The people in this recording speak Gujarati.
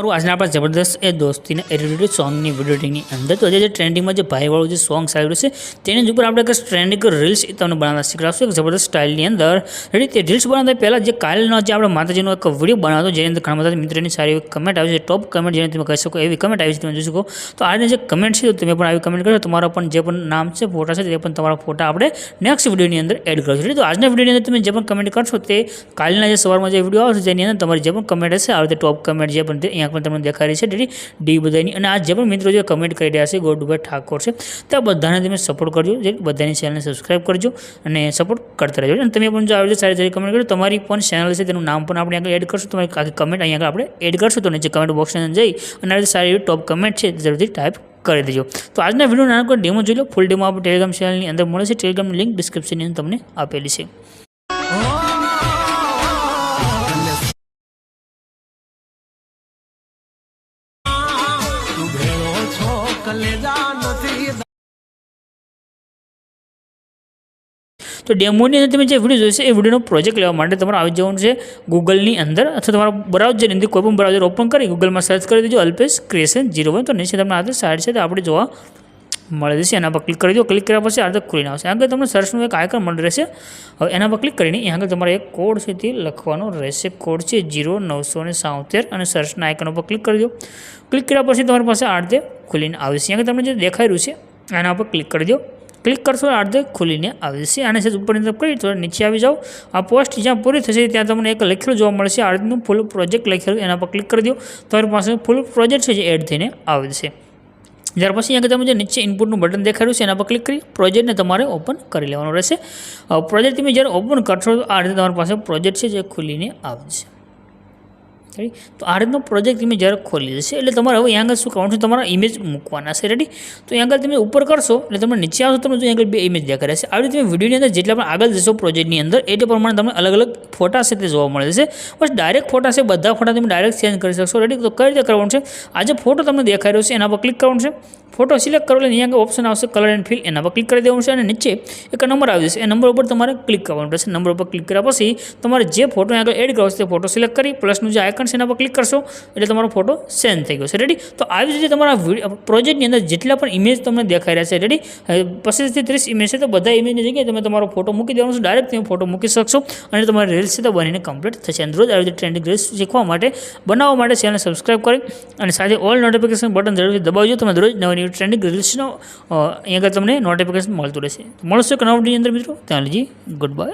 તમારું આજના આપણા જબરદસ્ત એ દોસ્તીને એડિટેડ સોંગની વીડિયો અંદર તો જે ટ્રેન્ડિંગમાં જે ભાઈવાળું જે સોંગ ચાલી છે, તેની જ ઉપર આપણે એક ટ્રેન્ડિંગ રીલ્સ તમને બનાવતા શીખડાવશું એક જબરદસ્ત સ્ટાઇલની અંદર. રેડી તે રીલ્સ બનાવતા પહેલાં જે કાલનો જે આપણે માતાજીનો એક વીડિયો બનાવતો જેની અંદર ઘણા બધા મિત્રોની સારી એવી કમેન્ટ આવી છે. ટોપ કમેન્ટ જેને તમે કહી શકો, એવી કમેન્ટ આવી છે તમે જોઈ શકો. તો આજે જે કમેન્ટ છે તમે પણ આવી કમેન્ટ કરો તમારા પણ જે પણ નામ છે, ફોટા છે, તે પણ તમારા ફોટા આપણે નેક્સ્ટ વિડીયોની અંદર એડ કરશું. તો આજના વિડીયોની અંદર તમે જે પણ કમેન્ટ કરશો, તે કાલના જે સવારમાં જે વીડિયો આવશે તેની અંદર તમારી જે પણ કમેન્ટ હશે આ રીતે ટોપ કમેન્ટ જે પણ તે અહીંયા પણ તમને રહી છે રેડી ડી બધાની અને આ જે પણ મિત્રો જે કમેન્ટ કરી રહ્યા છે, ગોડુભાઈ ઠાકોર છે, તે બધાને તમે સપોર્ટ કરજો, જે બધાની ચેનલને સબસ્ક્રાઈબ કરજો અને સપોર્ટ કરતા રહેજો. અને તમે પણ જો આવી સારી સારી કમેન્ટ કરજો તમારી પણ ચેનલ છે, તેનું નામ પણ આપણે આગળ એડ કરશું. તમારી આખી કમેન્ટ અહીંયા આગળ આપણે એડ કરશું. તો નીચે કમેન્ટ બોક્સની અંદર જઈ અને આ સારી એવી ટોપ કમેન્ટ છે જરૂરથી ટાઈપ કરી દેજો. તો આજના વીડિયો નાનકો ડેમો જોઈ લો. ફૂલ ડેમો આપણે ટેલિગ્રામ ચેનલની અંદર મળે છે. ટેલિગ્રામની લિંક ડિસ્ક્રિપ્શનની અંદર તમને આપેલી છે. તો ડેમોની અંદર તમે જે વીડિયો જોઈશે એ વિડીયોનો પ્રોજેક્ટ લેવા માટે તમારે આવી જવાનું છે ગૂગલની અંદર. અથવા તમારા બ્રાઉઝરની અંદર કોઈ પણ બ્રાઉઝર ઓપન કરી ગૂગલમાં સર્ચ કરી દેજો, અલ્પેશ ક્રિએશન જીરો વન તો નીચે તમને આ સાઇડ છે, તો આપણે જોવા મળે છે એના પર ક્લિક કરી દો. ક્લિક કર્યા પછી આ રીતે ખુલીને આવશે. આગળ તમને સર્ચનું એક આયકન મળી રહેશે. હવે એના પર ક્લિક કરીને એ આગળ તમારે એક કોડ છે તે લખવાનો રહેશે. કોડ છે જીરો નવસો ને સાવતેર અને સર્ચના આઇકન ઉપર ક્લિક કરી દો. ક્લિક કર્યા પછી તમારી પાસે આ રીતે ખુલીને આવશે અહીંયા તમને જે દેખાઈ છે એના પર ક્લિક કરી દો. ક્લિક કરશો અડધે ખુલીને આવશે આને સેજ ઉપરની તરફ કરી, થોડા નીચે આવી જાઓ. આ પોસ્ટ જ્યાં પૂરી થશે, ત્યાં તમને એક લખેલું જોવા મળશે. આ રીતનું ફૂલ પ્રોજેક્ટ લખેલું, એના પર ક્લિક કરી દો. તમારી પાસે ફૂલ પ્રોજેક્ટ છે જે એડ થઈને આવશે ત્યાર પછી અહીંયા તમે જે નીચે ઇનપુટનું બટન દેખાડ્યું છે, એના પર ક્લિક કરી પ્રોજેક્ટને તમારે ઓપન કરી લેવાનો રહેશે. પ્રોજેક્ટ તમે જ્યારે ઓપન કરશો, તો આ રીતે તમારી પાસે પ્રોજેક્ટ છે જે ખુલીને આવશે રેડી તો આ રીતનો પ્રોજેક્ટ તમે જ્યારે ખોલી જશે એટલે તમારે હવે અહીંયા આગળ શું કરવાનું છે? તમારા ઇમેજ મૂકવાના છે. રેડી તો અહીંયા આગળ તમે ઉપર કરશો, એટલે તમે નીચે આવશો, તમને જો અહીંયા આગળ બે ઇમેજ દેખાય રહેશે. આવી રીતે તમે વિડીયોની અંદર જેટલા પણ આગળ જશો પ્રોજેક્ટની અંદર એ પ્રમાણે તમને અલગ અલગ ફોટા છે તે જોવા મળે છે. બસ ડાયરેક્ટ ફોટા છે, બધા ફોટા તમે ડાયરેક્ટ ચેન્જ કરી શકશો. રેડી તો કઈ રીતે કરવાનું છે? આ જે ફોટો તમને દેખાઈ રહ્યો છે, એના પર ક્લિક કરવાનું છે. ફોટો સિલેક્ટ કરો એટલે અહીંયા ઓપ્શન આવશે કલર એન્ડ ફિલ એના પર ક્લિક કરી દેવાનું છે અને નીચે એક નંબર આવી જશે. એ નંબર ઉપર તમારે ક્લિક કરવાનું રહેશે. નંબર ઉપર ક્લિક કર્યા પછી તમારે જે ફોટો આગળ એડ કરવો તે ફોટો સિલેક્ટ કરી પ્લસનું જે આઇકન છે એના પર ક્લિક કરશો એટલે તમારો ફોટો સેન્ડ થઈ ગયો છે. રેડી તો આવી રીતે તમારા પ્રોજેક્ટની અંદર જેટલા પણ ઇમેજ તમને દેખાઈ રહ્યા છે. રેડી પચીસથી ત્રીસ ઇમેજ છે તો બધા ઇમેજની જગ્યાએ તમે તમારો ફોટો મૂકી દેવાનો છે. ડાયરેક્ટ તમે ફોટો મૂકી શકશો અને તમારી રીલ્સ છે તો બનીને કમ્પ્લીટ થશે. અને રોજ આવી રીતે ટ્રેન્ડિંગ રીલ્સ શીખવા માટે, બનાવવા માટે ચેનલ સબસ્ક્રાઈબ કરી અને સાથે ઓલ નોટિફિકેશન બટન જરૂરથી દબાવજો. તમે રોજ નવી નવી ટ્રેન્ડિંગ રીલ્સનો અહીંયા તમને નોટિફિકેશન મળતું રહેશે. મળશે એક અંદર મિત્રો. ત્યાં લજી ગુડ બાય.